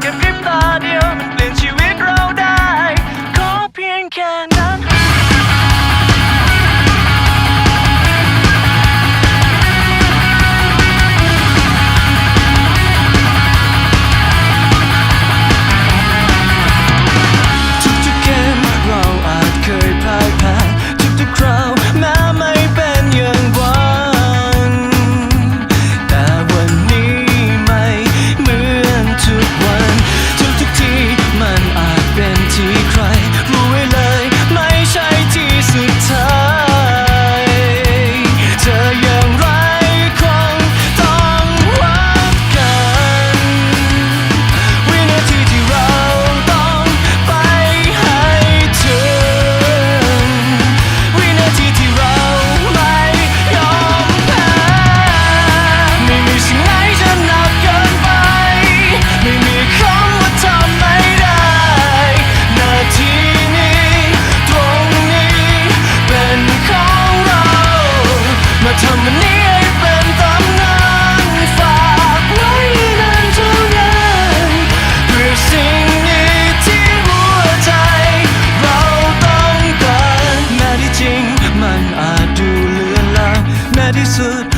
แค่พริบตาเดียวมันเปลี่ยนชีวิตเราได้ ขอเพียงแค่ Madison